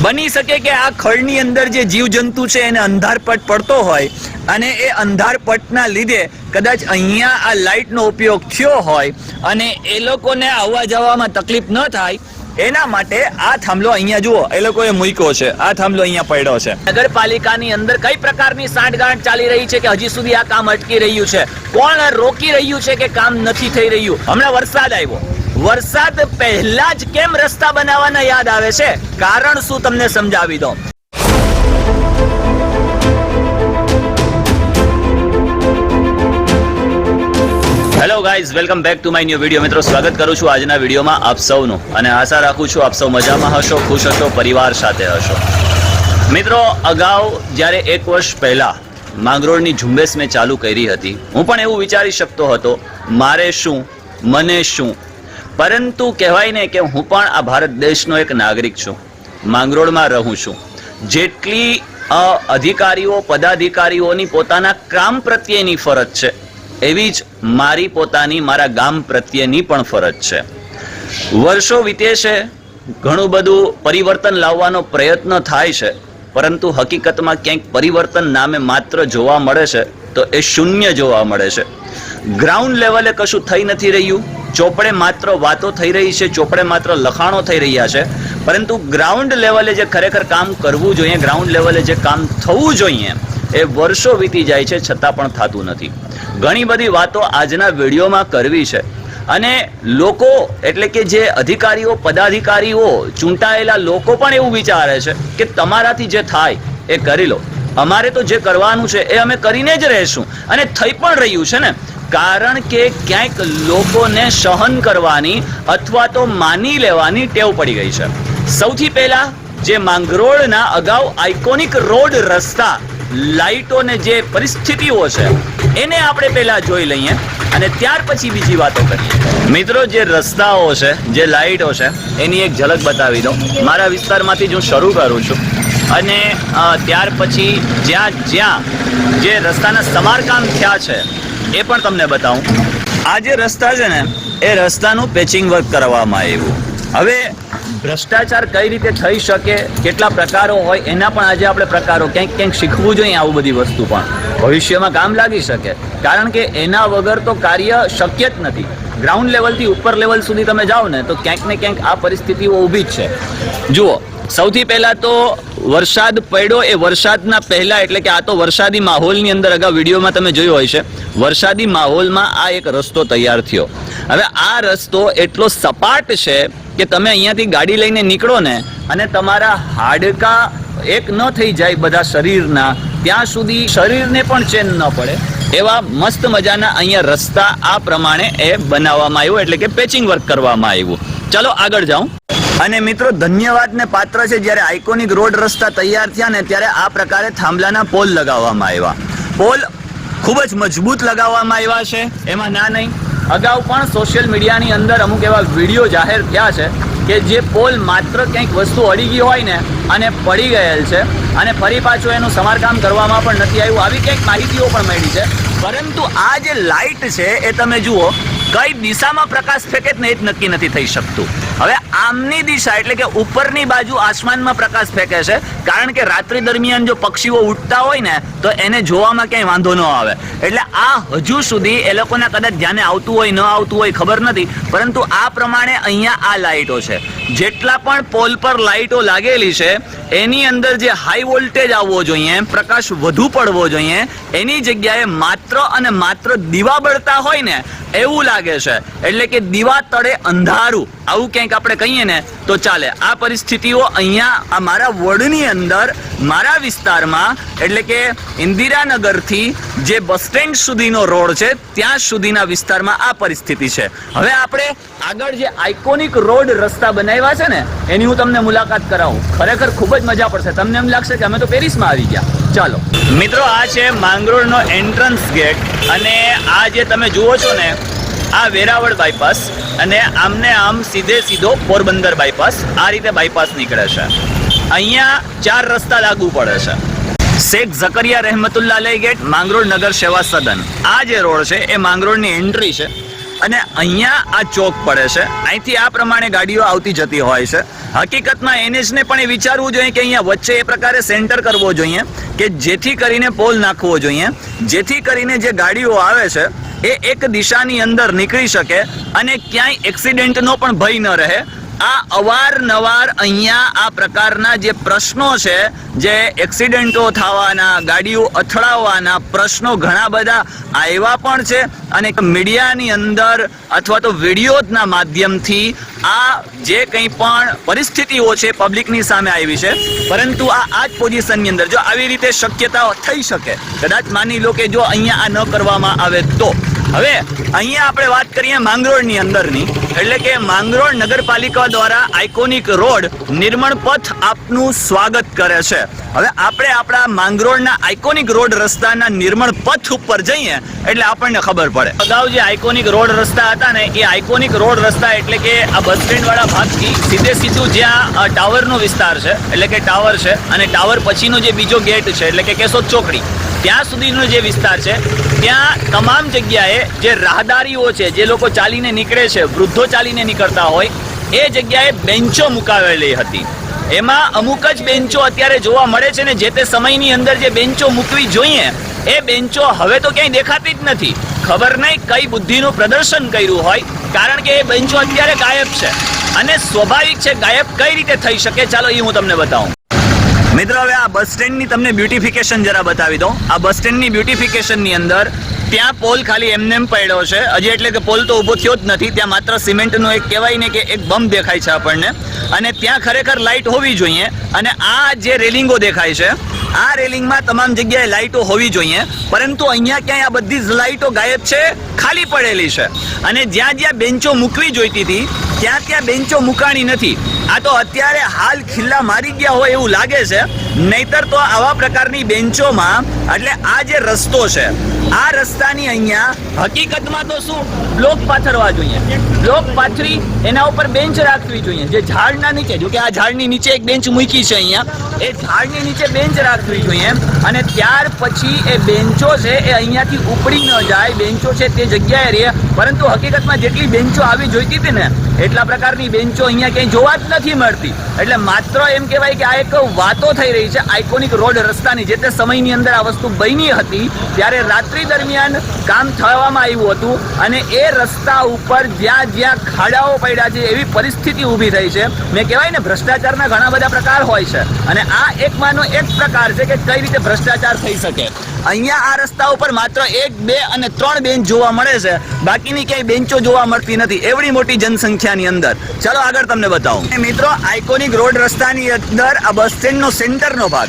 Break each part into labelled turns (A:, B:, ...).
A: બની શકે કે આ ખળની અંદર જે જીવજંતુ છે એને અંધારપટ પડતો હોય અને એ અંધારપટના લીધે કદાચ અહીંયા આ લાઇટનો ઉપયોગ થયો હોય અને એ લોકોને આવવા જવામાં તકલીફ ન થાય, એના માટે આ થાંભલો અહીંયા જુઓ, એ લોકોએ મૂક્યો છે. આ થાંભલો અહીંયા પડ્યો છે. નગરપાલિકાની અંદર કઈ પ્રકારની સાંઠગાંઠ ચાલી રહી છે કે હજી સુધી આ કામ અટકી રહ્યું છે? કોણ રોકી રહ્યું છે કે કામ નથી થઈ રહ્યું? હમણાં વરસાદ આવ્યો. વરસાદ પહેલા જ કેમ રસ્તા બનાવવાના યાદ આવે છે? કારણ શું તમને સમજાવી દો hello guys welcome back to my new video મિત્રો, સ્વાગત કરું છું આજના વિડીયોમાં આપ સૌનું. અને આશા રાખું છું આપ સૌ મજામાં હશો, ખુશ હશો, પરિવાર સાથે હશો. મિત્રો, અગાઉ જ્યારે એક વર્ષ પહેલા માંગરોળની ઝુંબેશ મેં ચાલુ કરી હતી, હું પણ એવું વિચારી શકતો હતો, મારે શું, મને શું પરંતુ કહેવાય ને કે હું પણ આ ભારત દેશનો એક નાગરિક છું. માંગરોળમાં રહું છું. જેટલી અધિકારીઓ, પદાધિકારીઓની પોતાના કામ પ્રત્યેની ફરજ છે, એવી જ મારી પોતાની, મારા ગામ પ્રત્યેની પણ ફરજ છે. વર્ષો વીતે છે ઘણું બધું પરિવર્તન લાવવાનો પ્રયત્ન થાય છે, પરંતુ હકીકતમાં ક્યાંક પરિવર્તન નામે માત્ર જોવા મળે છે, તો એ શૂન્ય જોવા મળે છે. ગ્રાઉન્ડ લેવલે કશું થઈ નથી રહ્યું. ચોપડે માત્ર વાતો થઈ રહી છે, ચોપડે માત્ર લખાણો થઈ રહ્યા છે. પરંતુ ગ્રાઉન્ડ લેવલે જે ખરેખર કામ કરવું જોઈએ ગ્રાઉન્ડ લેવલે જે કામ થવું જોઈએ, એ વર્ષો વીતી જાય છે, છતાં પણ થતું નથી. ઘણી બધી વાતો આજના વિડીયોમાં કરવી છે. અને લોકો, એટલે કે જે અધિકારીઓ, પદાધિકારીઓ, ચૂંટાયેલા લોકો પણ એવું વિચારે છે કે તમારાથી જે થાય, એ કરી લો. અમારે તો જે કરવાનું છે, એ અમે કરીને જ રહેશું. અને થઈ પણ રહ્યું છે ને. કારણ કે ક્યાંક લોકોને સહન કરવાની અથવા તો માની લેવાની ટેવ પડી ગઈ છે. સૌથી પહેલા જે માંગરોળના અગાઉ આઇકોનિક રોડ રસ્તા, લાઇટોને જે પરિસ્થિતિઓ છે, એને આપણે પહેલા જોઈ લઈએ અને ત્યાર પછી બીજી વાતો કરીએ. મિત્રો, જે રસ્તાઓ છે, જે લાઇટો છે, એની એક ઝલક બતાવી દો મારા વિસ્તારમાંથી જ હું શરૂ કરું છું. અને ત્યાર પછી જ્યાં જ્યાં જે રસ્તાના સમારકામ થયા છે એ પણ તમને બતાવું. આ જે રસ્તા છે ને, એ રસ્તાનું પેચિંગ વર્ક કરવામાં આવ્યું. હવે ભ્રષ્ટાચાર કઈ રીતે થઈ શકે, કેટલા પ્રકારો હોય, એના પણ આજે આપણે પ્રકારો, ક્યાંક ક્યાંક શીખવું જોઈએ આવું બધી વસ્તુ પણ. ભવિષ્યમાં કામ લાગી શકે, કારણ કે એના વગર તો કાર્ય શક્ય જ નથી. ગ્રાઉન્ડ લેવલથી ઉપર લેવલ સુધી તમે જાઓ ને, તો ક્યાંક ને ક્યાંક આ પરિસ્થિતિઓ ઊભી જ છે. જુઓ સૌથી પહેલા તો વરસાદ પડ્યો એ વરસાદના પહેલા એટલે કે આ તો વરસાદી માહોલની અંદર અગાઉ વિડીયોમાં તમે જોયો હોય છે. વરસાદી માહોલમાં આ એક રસ્તો તૈયાર થયો. હવે આ રસ્તો એટલો સપાટ છે કે તમે અહીંયાથી ગાડી લઈને નીકળો ને અને તમારા હાડકા એક ન થઈ જાય બધા શરીરના, ત્યાં સુધી શરીરને પણ ચેન ન પડે. એવા મસ્ત મજાના અહીંયા રસ્તા આ પ્રમાણે એ બનાવવામાં આવ્યું એટલે કે પેચિંગ વર્ક કરવામાં આવ્યું. ચાલો આગળ જાઉં. અને મિત્રો, ધન્યવાદને પાત્ર છે જ્યારે આઇકોનિક રોડ રસ્તા તૈયાર થયા ને ત્યારે આ પ્રકારે થાંભલાના પોલ લગાવવામાં આવ્યા. પોલ ખૂબ જ મજબૂત લગાવવામાં આવ્યા છે. એમાં ના નહીં, અગાઉ પણ સોશિયલ મીડિયાની અંદર અમુક એવા વીડિયો જાહેર થયા છે કે જે પોલ માત્ર કંઈક વસ્તુ અડી ગઈ હોય ને અને પડી ગયેલ છે અને ફરી પાછું એનું સમારકામ કરવામાં પણ નથી આવ્યું. આવી કંઈક માહિતીઓ પણ મળી છે. પરંતુ આ જે લાઇટ છે, એ તમે જુઓ કઈ દિશામાં પ્રકાશ ફેંકે ને એ જ નક્કી નથી થઈ શકતું. હવે આમની દિશા એટલે કે ઉપરની બાજુ આસમાનમાં પ્રકાશ ફેંકે છે, કારણ કે રાત્રિ દરમિયાન જો પક્ષીઓ ઉડતા હોય ને, તો એને જોવામાં ક્યાંય વાંધો ન આવે. એટલે આ હજુ સુધી એ લોકોના કદાચ ધ્યાને આવતું હોય, ન આવતું હોય ખબર નથી, પરંતુ આ પ્રમાણે અહીંયા આ લાઇટો છે. જેટલા પણ પોલ પર લાઇટો લાગેલી છે, એની અંદર જે હાઈ વોલ્ટેજ આવવો જોઈએ, પ્રકાશ વધુ પડવો જોઈએ, એની જગ્યાએ માત્ર અને માત્ર દીવા બળતા હોય ને, એવું લાગે છે. એટલે કે દીવા તળે અંધારું. આવું ક્યાંક આપણે કહીએ ને, તો ચાલે. આ પરિસ્થિતિઓ અહીંયા, આ મારા વોર્ડની અંદર, મારા વિસ્તારમાં, એટલે કે ઇન્દિરાનગરથી જે બસ સ્ટેન્ડ સુધીનો રોડ છે, ત્યાં સુધીના વિસ્તારમાં આ પરિસ્થિતિ છે. હવે આપણે આગળ જે આઇકોનિક રોડ રસ્તા બનાવ્યા છે ને, એની હું તમને મુલાકાત કરાવું. ખરેખર ખૂબ જ મજા પડશે. તમને એમ લાગશે કે અમે તો પેરિસમાં આવી ગયા. ચાલો. મિત્રો, આ છે માંગરોળનો એન્ટ્રન્સ ગેટ અને આ જે તમે જુઓ છો ને આ વેરાવળ બાયપાસ અને આમને આમ સીધે સીધો પોરબંદર બાયપાસ આ રીતે બાયપાસ નીકળે છે. અહીંયા ચાર રસ્તા લાગુ પડે છે. શેખ ઝકરિયા રહેમતુલ્લા લઈ ગેટ, માંગરોળ નગર સેવા સદન. આ જે રોડ છે એ માંગરોળની એન્ટ્રી છે અને અહીંયા આ ચોક પડે છે. અહીંથી આ પ્રમાણે ગાડીઓ આવતી જતી હોય છે. હકીકતમાં એનએચને પણ એ વિચારવું જોઈએ કે અહીંયા વચ્ચે એ પ્રકારે સેન્ટર કરવો જોઈએ કે જેથી કરીને પોલ નાખવો જોઈએ. જેથી કરીને જે ગાડીઓ આવે છે એ એક દિશાની અંદર નીકળી શકે અને ક્યાંય એક્સિડન્ટનો પણ ભય ન રહે. આ અવારનવાર અહીંયા આ પ્રકારના જે પ્રશ્નો છે, જે એક્સિડન્ટો થવાના, ગાડીઓ અથડાવવાના પ્રશ્નો ઘણા બધા આવ્યા પણ છે અને મીડિયાની અંદર અથવા તો વિડીયોના માધ્યમથી આ જે કંઈ પણ પરિસ્થિતિઓ છે પબ્લિકની સામે આવી છે, પરંતુ આ આ જ પોઝિશનની અંદર જો આવી રીતે શક્યતાઓ થઈ શકે, કદાચ માની લો કે જો અહીંયા આ ન કરવામાં આવે તો. હવે અહીંયા આપણે વાત કરીએ માંગરોળની અંદરની. એટલે કે માંગરોળ નગરપાલિકા દ્વારા આઇકોનિક રોડ નિર્માણ પથ આપનું સ્વાગત કરે છે. હવે આપણે આપણા માંગરોળના આઇકોનિક રોડ રસ્તાના નિર્માણ પથ ઉપર જઈએ એટલે આપણને ખબર પડે. અગાઉ જે આઇકોનિક રોડ રસ્તા હતા ને, એ આઇકોનિક રોડ રસ્તા એટલે કે આ બસ સ્ટેન્ડ વાળા ભાગથી સીધે સીધું જ્યાં ટાવરનો વિસ્તાર છે, એટલે કે ટાવર છે, અને ટાવર પછીનો જે બીજો ગેટ છે, એટલે કે કેશોદ ચોકડી. ત્યાં સુધીનો જે વિસ્તાર છે, ત્યાં તમામ જગ્યાએ જે રાહદારીઓ છે, જે લોકો ચાલીને નીકળે છે, વૃદ્ધો ચાલીને નીકળતા હોય, એ જગ્યાએ બેન્ચો મુકાવેલી હતી. એમાં અમુક જ બેન્ચો અત્યારે જોવા મળે છે ને, જે તે સમયની અંદર જે બેન્ચો મૂકવી જોઈએ, એ બેન્ચો હવે તો ક્યાંય દેખાતી જ નથી. ખબર નહીં કઈ બુદ્ધિનું પ્રદર્શન કર્યું હોય, કારણ કે એ બેન્ચો અત્યારે ગાયબ છે. અને સ્વાભાવિક છે ગાયબ કઈ રીતે થઈ શકે, ચાલો એ હું તમને બતાવું. મિત્રો, હવે આ બસ સ્ટેન્ડની તમને બ્યુટિફિકેશન જરા બતાવી દઉં. આ બસ સ્ટેન્ડની બ્યુટિફિકેશનની અંદર ત્યાં પોલ ખાલી એમને એમ પડ્યો છે. હજી એટલે કે પોલ તો ઊભો થયો જ નથી. ત્યાં માત્ર સિમેન્ટનો એક કહેવાય ને કે એક બમ્પ દેખાય છે આપણને. અને ત્યાં ખરેખર લાઇટ હોવી જોઈએ. અને આ જે રેલિંગો દેખાય છે, આ રેલિંગમાં તમામ જગ્યાએ લાઇટો હોવી જોઈએ. પરંતુ અહીંયા ક્યાંય આ બધી જ લાઇટો ગાયબ છે? ખાલી પડેલી છે. અને જ્યાં જ્યાં બેન્ચો મૂકવી જોઈતી હતી, ત્યાં ત્યાં બેન્ચો મૂકાણી નથી. આ તો અત્યારે હાલ ખિલ્લા મારી ગયા હોય એવું લાગે છે. નહીતર તો આવા પ્રકારની બેન્ચોમાં, એટલે આ જે રસ્તો છે, આ રસ્તાની અહીંયા હકીકતમાં તો શું? બ્લોક પાથરવા જોઈએ. બ્લોક પાથરી એના ઉપર બેન્ચ રાખવી જોઈએ. જે ઝાડના નીચે, જો કે આ ઝાડની નીચે એક બેન્ચ મૂકી છે અહીંયા. એ ઝાડની નીચે બેન્ચ રાખવી જોઈએ. અને ત્યાર પછી એ બેન્ચો છે એ અહીંયાથી ઉપડી ન જાય. બેન્ચો છે તે જગ્યાએ રહે. પરંતુ હકીકતમાં જેટલી બેન્ચો આવી જોઈતી હતી ને એટલા પ્રકારની બેન્ચો અહીંયા ક્યાંય જોવા જ નથી મળતી. એટલે માત્ર એમ કહેવાય કે આ એક વાતો થઈ રહી છે, આઇકોનિક રોડ રસ્તાની જે તે સમયની અંદર આ વસ્તુ બની હતી, ત્યારે રાત્રિ દરમિયાન કામ થવામાં આવ્યું હતું અને એ રસ્તા ઉપર જ્યાં જ્યાં ખાડાઓ પડ્યા છે, એવી પરિસ્થિતિ ઊભી થઈ છે. મેં કહેવાય ને, ભ્રષ્ટાચારના ઘણા બધા પ્રકાર હોય છે. અને આ એકમાંનો એક પ્રકાર છે કે કઈ રીતે ભ્રષ્ટાચાર થઈ શકે. અહીંયા આ રસ્તા ઉપર માત્ર એક, બે અને ત્રણ બેન્ચ જોવા મળે છે. બાકીની ક્યાંય બેન્ચો જોવા મળતી નથી. એવડી મોટી જનસંખ્યાની અંદર. ચાલો આગળ તમને બતાવું. મિત્રો આઇકોનિક રોડ રસ્તાની અંદર આ બસ સ્ટેન્ડનો સેન્ટરનો ભાગ.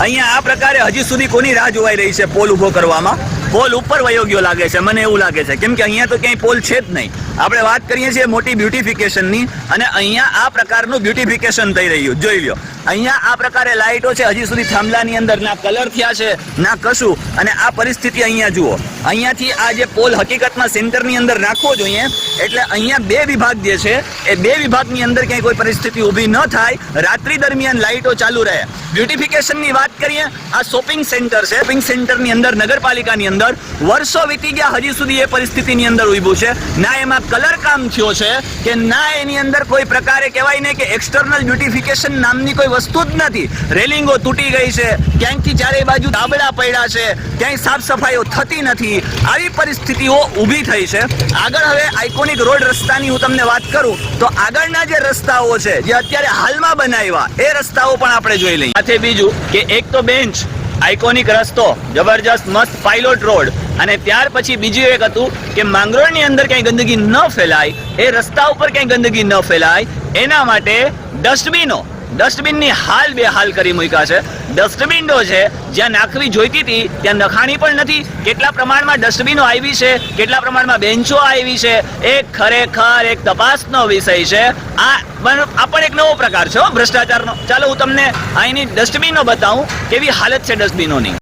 A: અહીંયા આ પ્રકારે હજી સુધી કોની રાહ જોવાઈ રહી છે પોલ ઊભો કરવામાં? પોલ ઉપર વયો લાગે છે, મને એવું લાગે છે. કેમ કે અહીંયા તો ક્યાંય પોલ છે જ નહીં. આપણે વાત કરીએ છીએ મોટી બ્યુટિફિકેશનની અને અહીંયા આ પ્રકારનું બ્યુટિફિકેશન થઈ રહ્યું. જોઈ લ્યો. અહીંયા આ પ્રકારે લાઇટો છે, હજી સુધી થાંભલાની અંદર ના કલર થયા છે, ના કશું. અને આ પરિસ્થિતિ અહીંયા જુઓ. અહીંયાથી આ જે પોલ હકીકતમાં સેન્ટરની અંદર નાખવો જોઈએ, એટલે અહીંયા બે વિભાગ જે છે, એ બે વિભાગની અંદર ક્યાંય કોઈ પરિસ્થિતિ ઊભી ન થાય. રાત્રિ દરમિયાન લાઇટો ચાલુ રહે. બ્યુટિફિકેશનની વાત કરીએ, આ શોપિંગ સેન્ટર છે. શોપિંગ સેન્ટરની અંદર, નગરપાલિકાની અંદર વર્ષો વીતી ગયા, હજી સુધી એ પરિસ્થિતિની અંદર ઊભું છે. ના એમાં કલર કામ થયો છે કે ના એની અંદર કોઈ પ્રકારે કહેવાય ને કે એક્સટર્નલ બ્યુટિફિકેશન નામની કોઈ વસ્તુ જ નથી. રેલિંગો તૂટી ગઈ છે. ક્યાંકથી ચારે બાજુ ધાબળા પડ્યા છે. ક્યાંય સાફ સફાઈઓ થતી નથી. આવી પરિસ્થિતિઓ ઊભી થઈ છે. આગળ હવે આઇકોનિક રોડ રસ્તાની હું તમને વાત કરું, તો આગળના જે રસ્તાઓ છે, જે અત્યારે હાલમાં બનાવ્યા, એ રસ્તાઓ પણ આપણે જોઈ લઈએ. સાથે બીજું કે એક તો બેન્ચ આઇકોનિક રસ્તો, જબરજસ્ત મસ્ત પાઇલોટ રોડ અને ત્યાર પછી બીજું એક હતું કે માંગરોળની અંદર ક્યાંય ગંદકી ન ફેલાય, એ રસ્તા ઉપર ક્યાંય ગંદકી ન ફેલાય, એના માટે ડસ્ટબિનો ડસ્ટબિનની હાલ બે હાલ કરી મૂક્યા છે. ડસ્ટબિનો છે, જ્યાં નાખવી જોઈતી હતી, ત્યાં નખાણી પણ નથી. કેટલા પ્રમાણમાં ડસ્ટબિનો આવી છે, કેટલા પ્રમાણમાં બેન્ચો આવી છે, એ ખરેખર એક તપાસનો વિષય છે. આ આ પણ એક નવો પ્રકાર છે ભ્રષ્ટાચારનો. ચાલો હું તમને અહીંની ડસ્ટબિનો બતાવું, કેવી હાલત છે ડસ્ટબિનોની.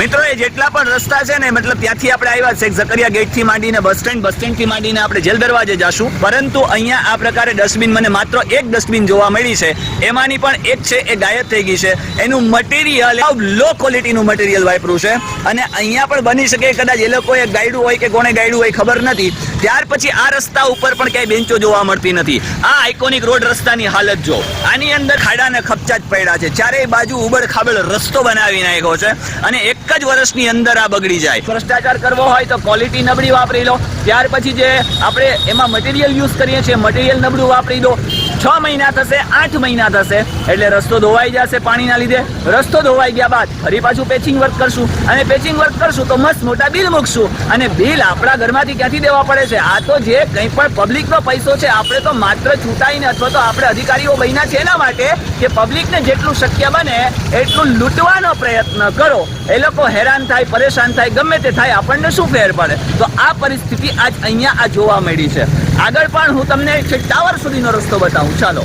A: મિત્રો, એ જેટલા પણ રસ્તા છે ને, મતલબ ત્યાંથી આપણે આવ્યા છે ઝકરિયા ગેટથી માંડીને બસ સ્ટેન્ડ બસ સ્ટેન્ડથી માંડીને આપણે જેલ દરવાજે જાશું. પરંતુ અહીંયા આ પ્રકારે ડસ્ટબિન મને માત્ર એક ડસ્ટબિન જોવા મળી છે. એમાંની પણ એક છે, એ ગાયબ થઈ ગઈ છે. એનું મટીરિયલ લો ક્વોલિટીનું મટીરિયલ વાપર્યું છે. અને અહીંયા પણ બની શકે કદાચ એ લોકોએ ગાઈડું હોય કે કોને ગાઈડું હોય ખબર નથી. ત્યાર પછી આ રસ્તા ઉપર પણ ક્યાંય બેન્ચો જોવા મળતી નથી. આ આઇકોનિક રોડ રસ્તાની હાલત જો આની અંદર ખાડા ને ખપચા જ પડ્યા છે. ચારેય બાજુ ઉબડ ખાબડ રસ્તો બનાવી નાખ્યો છે. અને એક જ વર્ષની અંદર આ બગડી જાય. ભ્રષ્ટાચાર કરવો હોય તો ક્વોલિટી નબળી વાપરી લો. ત્યાર પછી જે આપણે એમાં મટીરિયલ યુઝ કરીએ છીએ મટીરિયલ નબળું વાપરી દો. છ મહિના થશે, આઠ મહિના થશે, એટલે રસ્તો ધોવાઈ જશે પાણીના લીધે. રસ્તો ધોવાઈ ગયા બાદ ફરી પાછું પેચિંગ વર્ક કરશું. અને પેચિંગ વર્ક કરશું તો મસ્ત મોટા બિલ મૂકશું. અને બિલ આપણા ઘરમાંથી ક્યાંથી દેવા પડે છે? આ તો જે કંઈ પણ પબ્લિકનો પૈસો છે, આપણે તો માત્ર છૂટાઈને અથવા તો આપણે અધિકારીઓ બન્યા છે એના માટે કે પબ્લિકને જેટલું શક્ય બને, એટલું લૂંટવાનો પ્રયત્ન કરો. એ લોકો હેરાન થાય, પરેશાન થાય, ગમે તે થાય, આપણને શું ફેર પડે? તો આ પરિસ્થિતિ આજ અહીંયા આ જોવા મળી છે. આગળ પણ હું તમને ટાવર સુધીનો રસ્તો બતાવું. ચાલો.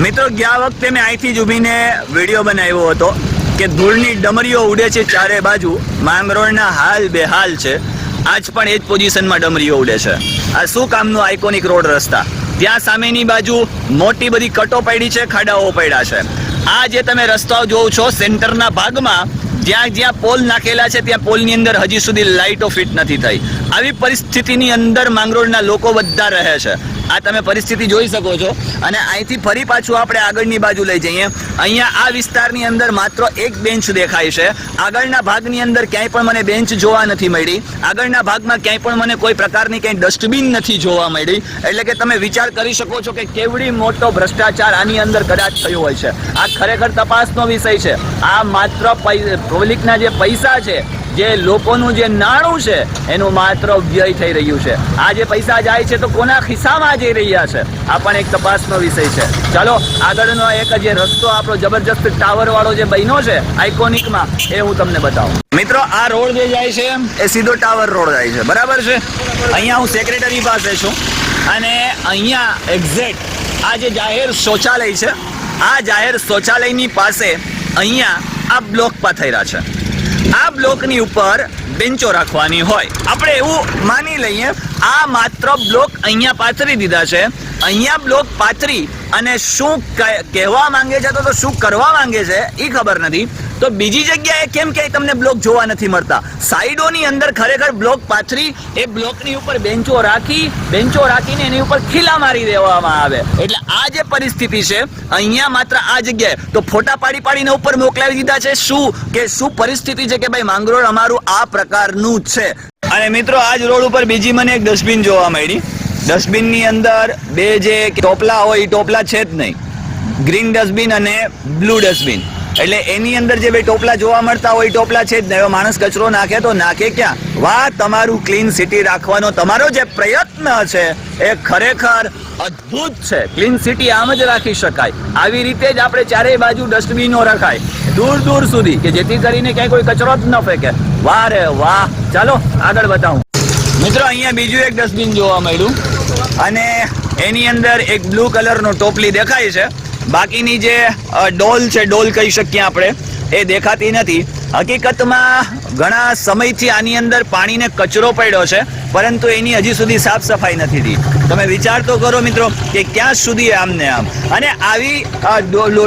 A: મિત્રો, ગયા વખતે મેં અહીંથી જ ઊભીને વીડિયો બનાવ્યો હતો કે ધૂળની ડમરીઓ ઉડે છે ચારે બાજુ. માંગરોળના હાલ બેહાલ છે. આજ પણ એ જ પોઝિશનમાં ડમરીઓ ઉડે છે. આ શું કામનું આઇકોનિક રોડ રસ્તા? ત્યાં સામેની બાજુ મોટી બધી કટો પડી છે, ખાડાઓ પડ્યા છે. આ જે તમે રસ્તાઓ જોવો છો, સેન્ટરના ભાગમાં, જ્યાં જ્યાં પોલ નાખેલા છે, ત્યાં પોલની અંદર હજી સુધી લાઇટો ફિટ નથી થઈ. આવી પરિસ્થિતિની અંદર માંગરોળના લોકો બધા રહે છે. આ તમે પરિસ્થિતિ જોઈ શકો છો. અને અહીંથી ફરી પાછું આપણે આગળની બાજુ લઈ જઈએ. અહીંયા આ વિસ્તારની અંદર માત્ર એક બેન્ચ દેખાય છે. આગળના ભાગની અંદર ક્યાંય પણ મને બેન્ચ જોવા નથી મળી. આગળના ભાગમાં ક્યાંય પણ મને કોઈ પ્રકારની ક્યાંય ડસ્ટબિન નથી જોવા મળી. એટલે કે તમે વિચાર કરી શકો છો કે કેવડી મોટો ભ્રષ્ટાચાર આની અંદર કદાચ થયો હોય છે. આ ખરેખર તપાસનો વિષય છે. આ માત્ર પબ્લિકના જે પૈસા છે જે લોકોનું જે નાણું છે, એનું માત્ર વ્યય થઈ રહ્યું છે. આ જે પૈસા જાય છે તો કોના ખિસ્સામાં જઈ રહ્યા છે? આ પણ એક તપાસનો વિષય છે. ચાલો, આગળનો એક જે રસ્તો આપણો જબરજસ્ત ટાવર વાળો જે બન્યો છે આઇકોનિકમાં એ હું તમને બતાવું. મિત્રો, આ રોડ જે જાય છે, એ સીધો ટાવર રોડ જાય છે. બરાબર છે? અહીંયા હું સેક્રેટરી પાસે છું. અને અહીંયા એક્ઝેક્ટ આ જે જાહેર શૌચાલય છે, આ જાહેર શૌચાલયની પાસે અહીંયા આ બ્લોક પાથર્યા છે. આ બ્લોકની ઉપર બેન્ચો રાખવાની હોય. આપણે એવું માની લઈએ, આ માત્ર બ્લોક અહીંયા પાથરી દીધા છે. અહીંયા બ્લોક પાથરી અને શું કહે- કહેવા માંગે છે તો શું કરવા માંગે છે એ ખબર નથી. તો બીજી જગ્યાએ કેમ કે તમને બ્લોક જોવા નથી મળતા? સાઈડોની અંદર ખરેખર બ્લોક પાથરી, એ બ્લોકની ઉપર બેન્ચો રાખી, બેન્ચો રાખીને એની ઉપર ખીલા મારી દેવામાં આવે. એટલે આ જે પરિસ્થિતિ છે, અહીંયા માત્ર આ જગ્યાએ. તો ફોટા પાડી પાડીને ઉપર મોકલાવી દીધા છે. શું કે શું પરિસ્થિતિ છે કે ભાઈ માંગરોળ અમારું આ પ્રકારનું છે? અને મિત્રો આ જ રોડ ઉપર બીજી મને એક ડસ્ટબિન જોવા મળી. ડસ્ટબિનની અંદર બે જે ટોપલા હોય, એ ટોપલા છે જ નહીં. ગ્રીન ડસ્ટબિન અને બ્લુ ડસ્ટબિન. એટલે એની અંદર જે બે ટોપલા જોવા મળતા હોય ટોપલા છે જ નહીં માણસ કચરો નાખે તો નાખે ક્યાં? વાહ, તમારું ક્લીન સિટી રાખવાનો તમારો જે પ્રયત્ન છે, એ ખરેખર અદ્ભુત છે. ક્લીન સિટી આમ જ રાખી શકાય. આવી રીતે જ આપણે ચારેય બાજુ ડસ્ટબિનો રખાય. દૂર દૂર સુધી કે જેથી કરીને ક્યાંય કોઈ કચરો જ ન ફેંકે. વાહ રે વાહ. ચાલો, આગળ બતાવું. મિત્રો, અહીંયા બીજું એક ડસ્ટબિન જોવા મળ્યું. અને એની અંદર એક બ્લુ કલરનો ટોપલી દેખાય છે. બાકીની જે ડોલ છે ડોલ કહી શકીએ આપણે એ દેખાતી નથી. હકીકતમાં ઘણા સમયથી આની અંદર પાણીને કચરો પડ્યો છે, પરંતુ એની હજી સુધી સાફ સફાઈ નથી થઈ. તમે વિચાર તો કરો મિત્રો કે ક્યાં સુધી આમ ને આમ. અને આવી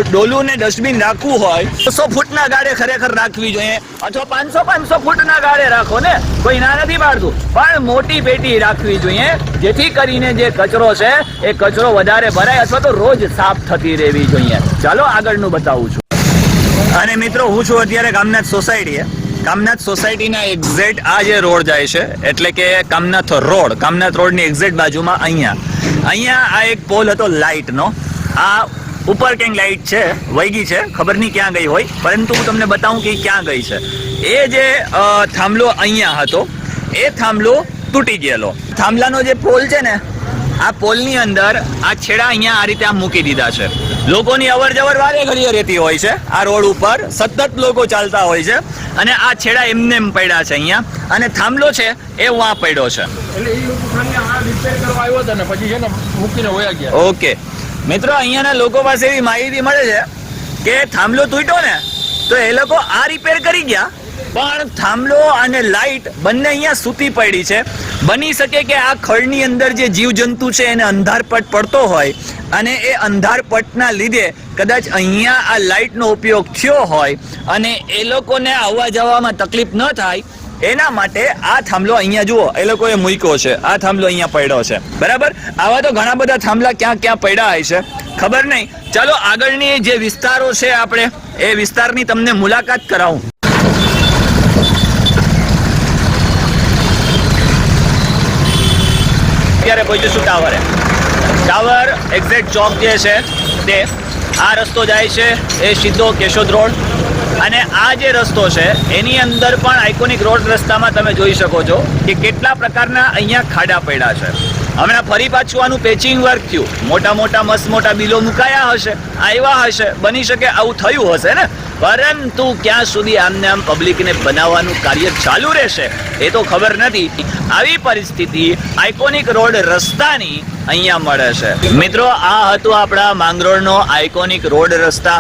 A: ડોલું ને ડસ્ટબિન રાખવું હોય સો ફૂટના ગાડે ખરેખર રાખવી જોઈએ, અથવા પાંચસો પાંચસો ફૂટના ગાડે રાખો ને, કોઈ ના નથી પાડતું. પણ મોટી પેટી રાખવી જોઈએ, જેથી કરીને જે કચરો છે, એ કચરો વધારે ભરાય અથવા તો રોજ સાફ થતી રહેવી જોઈએ. ચાલો આગળનું બતાવું છું. અને મિત્રો, હું છું અત્યારે કામનાથ સોસાયટીએ કામનાથ સોસાયટીના એક્ઝેક્ટ આ જે રોડ જાય છે, એટલે કે કામનાથ રોડ, કામનાથ રોડની એક્ઝેક્ટ બાજુમાં અહીંયા. અહીંયા આ એક પોલ હતો લાઇટનો આ ઉપર ક્યાંક લાઇટ છે વહી છે, ખબર નહીં ક્યાં ગઈ હોય, પરંતુ હું તમને બતાવું કે ક્યાં ગઈ છે. એ જે થાંભલો અહીંયા હતો, એ થાંભલો તૂટી ગયેલો. થાંભલાનો જે પોલ છે ને, આ પોલની અંદર આ છેડા અહીંયા આ રીતે આ મૂકી દીધા છે. લોકોની અવર જવર વારે ઘડીએ રહેતી હોય છે. આ રોડ ઉપર સતત લોકો ચાલતા હોય છે અને આ છેડા એમને એમ પડ્યા છે અહીંયા. અને થાંભલો છે એ વાં પડ્યો છે.
B: એટલે એ લોકો આ રિપેર કરવા આવ્યો હતા ને પછી છે ને મૂકીને વયા ગયા.
A: ઓકે મિત્રો અહીંયાના લોકો પાસે એવી માહિતી મળે છે કે થાંભલો તૂટ્યો ને તો એ લોકો આ રિપેર કરી ગયા. પણ થાંભલો અને લાઇટ બંને અહીંયા સૂતી પડી છે. બની શકે કે આ ખળની અંદર જે જીવજંતુ છે એને અંધારપટ પડતો હોય અને એ અંધારપટના લીધે કદાચ અહીંયા આ લાઇટનો ઉપયોગ થયો હોય અને એ લોકોને આવવા જવામાં તકલીફ ન થાય, એના માટે આ થાંભલો અહીંયા જુઓ, એ લોકોએ મૂક્યો છે. આ થાંભલો અહીંયા પડ્યો છે. બરાબર? આવા તો ઘણા બધા થાંભલા ક્યાં ક્યાં પડ્યા હોય છે. ખબર નહીં. ચાલો આગળની જે વિસ્તારો છે આપણે, એ વિસ્તારની તમને મુલાકાત કરાવું. અત્યારે પહોંચીશું ટાવરે ટાવર એક્ઝેક્ટ ચોક જે છે, તે. આ રસ્તો જાય છે, એ સીધો કેશોદ રોડ. અને આ જે રસ્તો છે, એની અંદર પણ આઇકોનિક રોડ રસ્તામાં તમે જોઈ શકો છો કે કેટલા પ્રકારના અહીંયા ખાડા પડ્યા છે. હમણાં ફરી પાછું આનું પેચિંગ વર્ક થયું. મોટા મોટા મસ્ત મોટા બિલો મુકાયા હશે આવ્યા હશે, બની શકે આવું થયું હશે ને? પરંતુ ક્યાં સુધી આમને આમ પબ્લિકને બનાવવાનું કાર્ય ચાલુ રહેશે, એ તો ખબર નથી. આવી પરિસ્થિતિ આઇકોનિક રોડ રસ્તાની અહીંયા મળે છે. મિત્રો, આ હતું આપણા માંગરોળનો આઇકોનિક રોડ રસ્તા.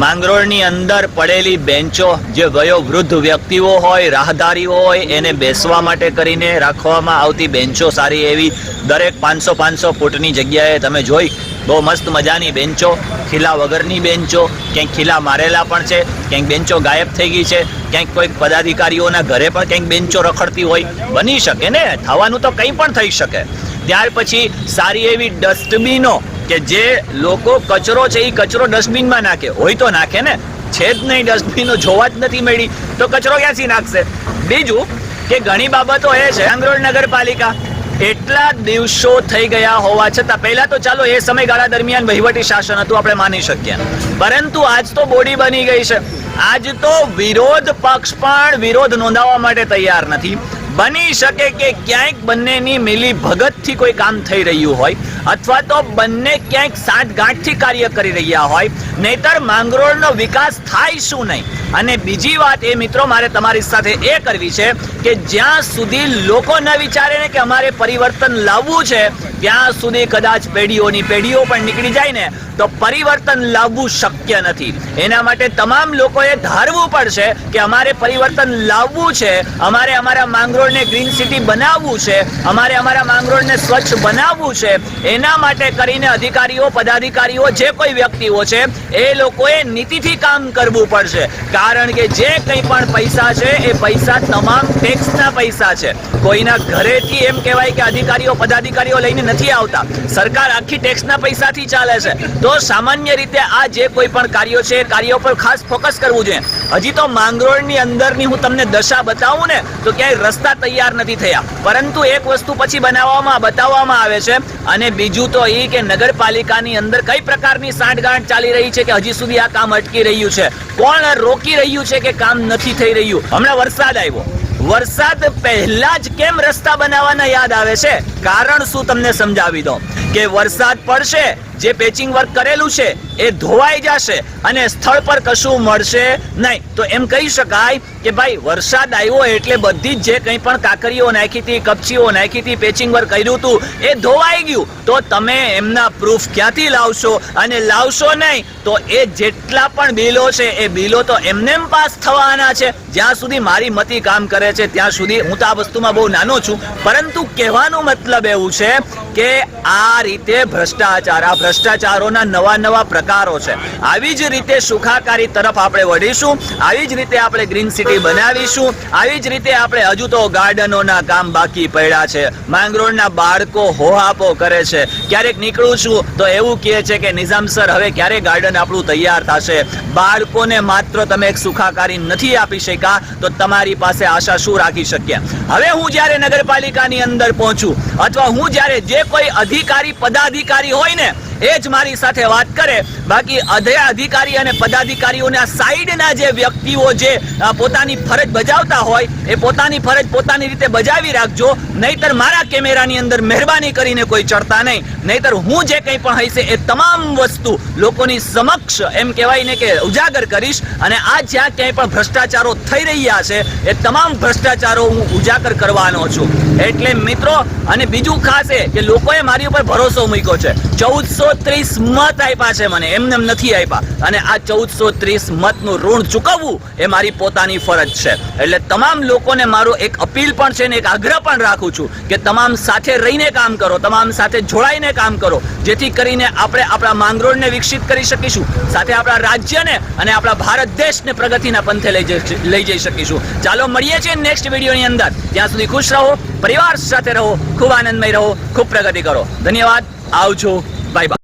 A: માંગરોળની અંદર પડેલી બેન્ચો જે વયોવૃદ્ધ વ્યક્તિઓ હોય, રાહદારીઓ હોય, એને બેસવા માટે કરીને રાખવામાં આવતી બેન્ચો સારી એવી દરેક પાંચસો પાંચસો ફૂટની જગ્યાએ તમે જોઈ, બહુ મસ્ત મજાની બેન્ચો, ખીલા વગરની બેન્ચો, ક્યાંક ખીલા મારેલા પણ છે, ક્યાંક બેન્ચો ગાયબ થઈ ગઈ છે, ક્યાંક કોઈક પદાધિકારીઓના ઘરે પણ ક્યાંક બેન્ચો રખડતી હોય, બની શકે ને? થવાનું તો કંઈ પણ થઈ શકે. ત્યાર પછી સારી એવી ડસ્ટબિનો કે જે લોકો કચરો છે એ કચરો ડસ્ટબિનમાં નાખે. હોય તો નાખે ને. છે જ નહીં ડસ્ટબિનો જોવા જ નથી મળી. તો કચરો ક્યાંથી નાખશે? બીજું કે ઘણી બાબતો એ છે, આંગરોળ નગરપાલિકા એટલા દિવસો થઈ ગયા હોવા છતાં, પહેલા તો ચાલો એ સમયગાળા દરમિયાન વહીવટી શાસન હતું, આપણે માની શકીએ. પરંતુ આજ તો બોડી બની ગઈ છે. આજ તો વિરોધ પક્ષ પણ વિરોધ નોંધાવવા માટે તૈયાર નથી. બની શકે કે ક્યાંક બંનેની મિલી ભગતથી કોઈ કામ થઈ રહ્યું હોય અથવા તો બંને ક્યાંક સાંઠગાંઠથી કાર્ય કરી રહ્યા હોય. નહીતર માંગરોળનો વિકાસ થાય શું નહીં? અને બીજી વાત એ મિત્રો, મારે તમારી સાથે એ કરવી છે કે જ્યાં સુધી લોકો ન વિચારે ને કે અમારે પરિવર્તન લાવવું છે, ત્યાં સુધી કદાચ પેઢીઓની પેઢીઓ પણ નીકળી જાય ને તો પરિવર્તન લાવવું શક્ય નથી. એના માટે તમામ લોકોએ ધારવું પડશે કે અમારે પરિવર્તન લાવવું છે, અમારે અમારા માંગરોળને ગ્રીન સિટી બનાવવું છે, અમારે અમારા માંગરોળને સ્વચ્છ બનાવવું છે. એના માટે કરીને અધિકારીઓ, પદાધિકારીઓ, જે કોઈ વ્યક્તિઓ છે, એ લોકોએ નીતિથી કામ કરવું પડશે. કારણ કે જે કંઈ પણ પૈસા છે, એ પૈસા તમામ ટેક્સના પૈસા છે. કોઈના ઘરેથી એમ કહેવાય કે અધિકારીઓ, પદાધિકારીઓ લઈને નથી આવતા. સરકાર આખી ટેક્સના પૈસાથી ચાલે છે. તો સામાન્ય રીતે આ જે કોઈ પણ કાર્યો છે, એ કાર્યો પર ખાસ ફોકસ કરવું જોઈએ. હજી તો માંગરોળની અંદરની હું તમને દશા બતાવું ને, તો ક્યાંય રસ્તા તૈયાર નથી થયા. પરંતુ એક વસ્તુ પછી બનાવવામાં, બતાવવામાં આવે છે. અને બીજું તો એ કે નગરપાલિકાની અંદર કઈ પ્રકારની સાંઠગાંઠ ચાલી રહી છે કે હજી સુધી આ કામ અટકી રહ્યું છે? કોણ રોકી રહ્યું છે કે કામ નથી થઈ રહ્યું? હમણાં વરસાદ આવ્યો. વરસાદ પહેલા જ કેમ રસ્તા બનાવવાના યાદ આવે છે? કારણ શું તમને સમજાવી દો કે વરસાદ પડશે જે પેચિંગ વર્ક કરેલું છે, એ ધોવાઈ જશે અને સ્થળ પર કશું મળશે નહીં. તો એમ કહી શકાય કે ભાઈ, વરસાદ આવ્યો એટલે બધી જ જે કંઈ પણ કાકરીઓ નાખી હતી, કપચીઓ નાખી હતી, પેચિંગ વર્ક કર્યું હતું એ ધોવાઈ ગયું. તો તમે એમના પ્રૂફ ક્યાંથી લાવશો અને લાવશો નહીં, તો એ જેટલા પણ બિલો છે, એ બિલો તો એમને પાસ થવાના છે. જ્યાં સુધી મારી મતી કામ કરે છે, ત્યાં સુધી હું તો આ વસ્તુમાં બહુ નાનો છું. પરંતુ કહેવાનો મતલબ એવું છે કે આ રીતે ભ્રષ્ટાચાર, આ ભ્રષ્ટાચારોના નવા નવા પ્રકારો છે. આવી જ રીતે સુખાકારી તરફ આપણે વળીશું, આવી જ રીતે આપણે ગ્રીન સિટી બનાવીશું, આવી જ રીતે આપણે હજુ તો ગાર્ડનોના કામ બાકી પડ્યા છે. માંગરોળના બાળકો હોહાપો કરે છે. ક્યારેક નીકળું છું તો એવું કહે છે કે, નિઝામ સર, હવે ક્યારે ગાર્ડન આપણું તૈયાર થશે? બાળકોને માત્ર તમે એક સુખાકારી નથી આપી શક્યા, તો તમારી પાસે આશા શું રાખી શકીએ? હવે હું જ્યારે નગરપાલિકાની અંદર પહોંચું, અથવા હું જ્યારે જે કોઈ અધિકારી, પદાધિકારી હોય ને એ જ મારી સાથે વાત કરે. બાકી અધે અધિકારી અને પદાધિકારીઓના સાઈડના જે વ્યક્તિઓ જે પોતાની ફરજ બજાવતા હોય, એ પોતાની ફરજ પોતાની રીતે બજાવી રાખજો. નહીતર મારા કેમેરાની અંદર મહેરબાની કરીને કોઈ ચડતા નહીં. નહીતર હું જે કંઈ પણ હશે એ તમામ વસ્તુ લોકોની સમક્ષ, એમ કહેવાય ને કે ઉજાગર કરીશ અને આ જ્યાં ક્યાંય પણ ભ્રષ્ટાચારો થઈ રહ્યા છે, એ તમામ ભ્રષ્ટાચારો હું ઉજાગર કરવાનો છું. એટલે મિત્રો, અને બીજું ખાસ એ કે લોકોએ મારી ઉપર ભરોસો મૂક્યો છે. ચૌદસો ત્રીસ મત આપ્યા છે મને, એમને એમ નથી આપ્યા. અને આ ચૌદસો ત્રીસ મતનું ઋણ ચૂકવવું એ મારી પોતાની ફરજ છે. એટલે તમામ લોકોને મારો એક અપીલ પણ છે ને એક આગ્રહ પણ રાખું છું કે તમામ સાથે રહીને કામ કરો, તમામ સાથે જોડાઈને કામ કરો, જેથી કરીને આપણે આપણા માંગરોળને વિકસિત કરી શકીશું, સાથે આપણા રાજ્યને અને આપણા ભારત દેશને પ્રગતિના પંથે લઈ જઈ લઈ જઈ શકીશું. ચાલો મળીએ છીએ નેક્સ્ટ વિડીયોની અંદર. ત્યાં સુધી ખુશ રહો, પરિવાર સાથે રહો, ખૂબ આનંદમય રહો, ખૂબ પ્રગતિ કરો. ધન્યવાદ. આવજો. Bye bye